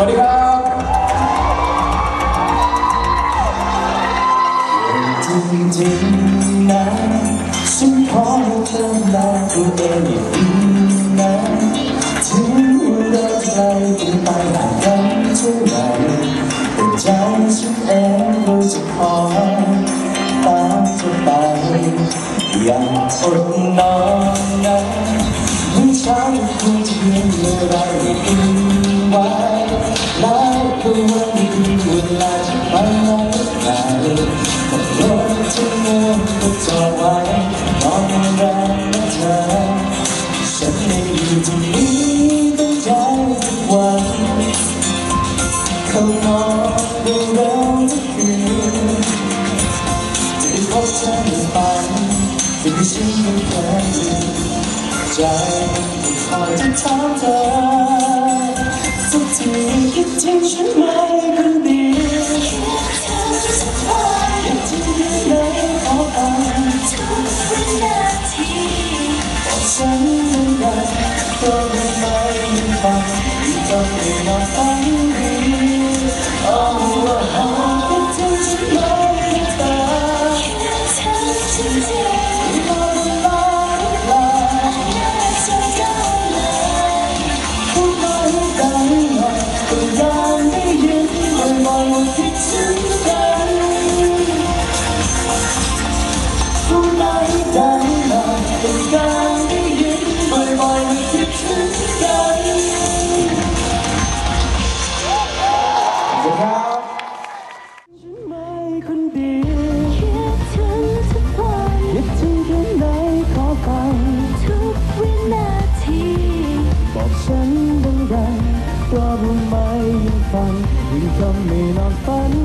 วัสดีครับจริงๆนะฉันขอให้เธอลาตัวเองอย่างดีนะถึงเราไกลกันไปห่างกันเท่าไหร่แต่ใจฉันเองก็จะคอยตามเธอไปอย่างอดนอนนะไม่ใช่คงจะเพียงเมื่อไรกินไว้แฝันสิ่งที่ฉันไม่เคยลืมใจคอยจะถามเธอสักทีคิดถึงฉันไหมคนดีคิดถึงยังไงขอฟังบอกฉันเหมือนกันก็ไม่ไม่ฟังต้องไม่นอนฝั ฟังบอกฉันดังๆว่ารู้ไหมยิ่งฟังยิ่งทำให้นอนฝัน